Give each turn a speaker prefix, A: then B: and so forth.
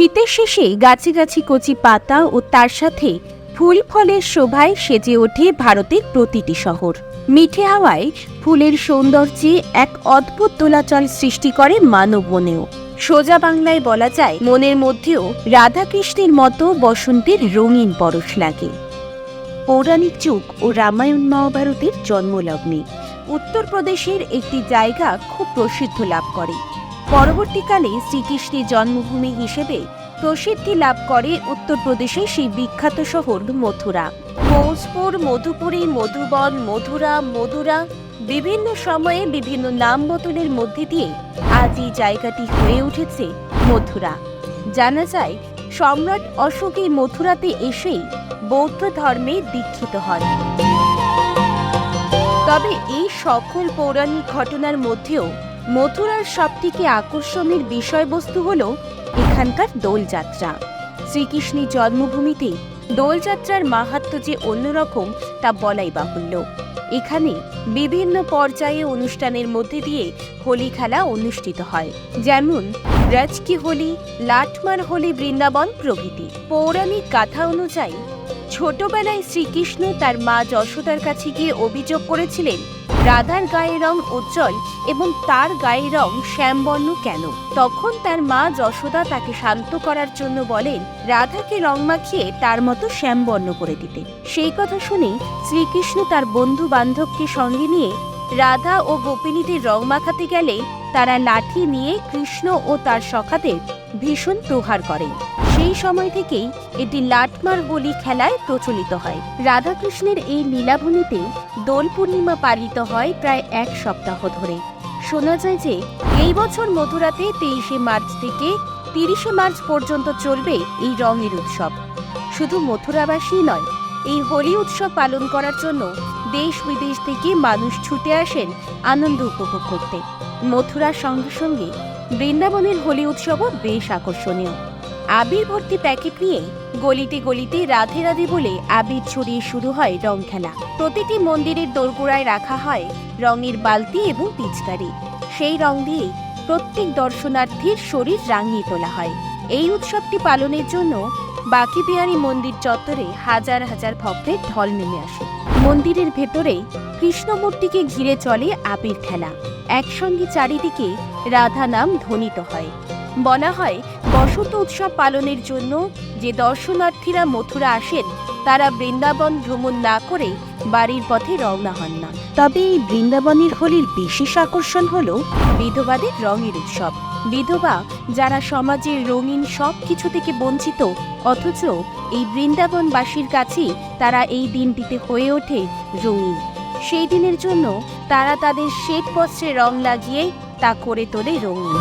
A: শীতের শেষে গাছে গাছে কচি পাতা ও তার সাথে ফুল ফলের শোভায় সেজে ওঠে ভারতের প্রতিটি শহর। মিঠে হাওয়ায় ফুলের সৌন্দর্যে এক অদ্ভুত দোলাচল সৃষ্টি করে মানব মনেও। সোজা বাংলায় বলা যায়, মনের মধ্যেও রাধাকৃষ্ণের মতো বসন্তের রঙিন পরশ লাগে। পৌরাণিক যুগ ও রামায়ণ মহাভারতের জন্মলগ্নে। উত্তরপ্রদেশের একটি জায়গা খুব প্রসিদ্ধ লাভ করে। পরবর্তীকালে শ্রীকৃষ্ণের জন্মভূমি হিসেবে প্রসিদ্ধি লাভ করে উত্তরপ্রদেশের সেই বিখ্যাত শহর মথুরা। ভোজপুর, মধুপুরী, মধুবন মধুরা মধুরা বিভিন্ন সময়ে বিভিন্ন নাম বদলের মধ্যে দিয়ে আজ এই জায়গাটি হয়ে উঠেছে মথুরা। জানা যায়, সম্রাট অশোক এই মথুরাতে এসেই বৌদ্ধ ধর্মে দীক্ষিত হন। তবে এই সকল পৌরাণিক ঘটনার মধ্যেও মথুরার সবথেকে আকর্ষণের বিষয়বস্তু হল এখানকার দোলযাত্রা। শ্রীকৃষ্ণের জন্মভূমিতে দোলযাত্রার মাহাত্ম্য যে অন্যরকম তা বলাই বাহুল্য। এখানে বিভিন্ন পর্যায়ে অনুষ্ঠানের মধ্যে দিয়ে হোলি খেলা অনুষ্ঠিত হয়। যেমন রাজকি হোলি, লাটমার হোলি বৃন্দাবন প্রভৃতি। পৌরাণিক গাথা অনুযায়ী ছোটবেলায় শ্রীকৃষ্ণ তার মা যশোদার কাছে গিয়ে অভিযোগ করেছিলেন, রাধার গায়ের রং উজ্জ্বল এবং তার গায়ের রং শ্যামবর্ণ কেন? তখন তার মা যশোদা তাকে শান্ত করার জন্য বলেন, রাধাকে রং মাখিয়ে তার মতো শ্যামবর্ণ করে দিতে। সেই কথা শুনে শ্রীকৃষ্ণ তার বন্ধু বান্ধবকে সঙ্গে নিয়ে রাধা ও গোপিনীদের রং মাখাতে গেলে তারা লাঠি নিয়ে কৃষ্ণ ও তার সখাদের ভীষণ প্রহার করেন। সেই সময় থেকেই এটি লাটমার হোলি খেলায় প্রচলিত হয়। রাধাকৃষ্ণের এই লীলাভূমিতে দোল পূর্ণিমা পালিত হয় প্রায় এক সপ্তাহ ধরে। শোনা যায় যে এই বছর মথুরাতে তেইশে মার্চ থেকে তিরিশে মার্চ পর্যন্ত চলবে এই রঙের উৎসব। শুধু মথুরাবাসী নয়, এই হোলি উৎসব পালন করার জন্য দেশ বিদেশ থেকে মানুষ ছুটে আসেন আনন্দ উপভোগ করতে। মথুরার সঙ্গে সঙ্গে বৃন্দাবনের হোলি উৎসবও বেশ আকর্ষণীয়। আবির ভর্তি প্যাকেট নিয়ে গলিতে গলিতে রাধে রাধে বলে আবির ছড়িয়ে শুরু হয় রং খেলা প্রতিটি মন্দিরের দোরগোড়ায় রাখা হয় রঙের বালতি এবং পিচকারি। সেই রং দিয়ে প্রত্যেক দর্শনার্থীর শরীর রাঙিয়ে তোলা হয়। এই উৎসবটি পালনের জন্য বাকি বিহারী মন্দির চত্বরে হাজার হাজার ভক্তের ঢল নেমে আসে। মন্দিরের ভেতরে কৃষ্ণমূর্তিকে ঘিরে চলে আবির খেলা। একসঙ্গে চারিদিকে রাধা নাম ধ্বনিত হয়। বলা হয় বসন্ত উৎসব পালনের জন্য যে দর্শনার্থীরা মথুরা আসেন, তারা বৃন্দাবন ভ্রমণ না করে বাড়ির পথে রওনা হন না। তবে এই বৃন্দাবনের হোলির বিশেষ আকর্ষণ হল বিধবাদের রঙের উৎসব। বিধবা যারা সমাজের রঙিন সব কিছু থেকে বঞ্চিত, অথচ এই বৃন্দাবনবাসীর কাছে তারা এই দিনটিতে হয়ে ওঠে রঙিন। সেই দিনের জন্য তারা তাদের শ্বেত বস্ত্রে রং লাগিয়ে তা করে তোলে রঙিন।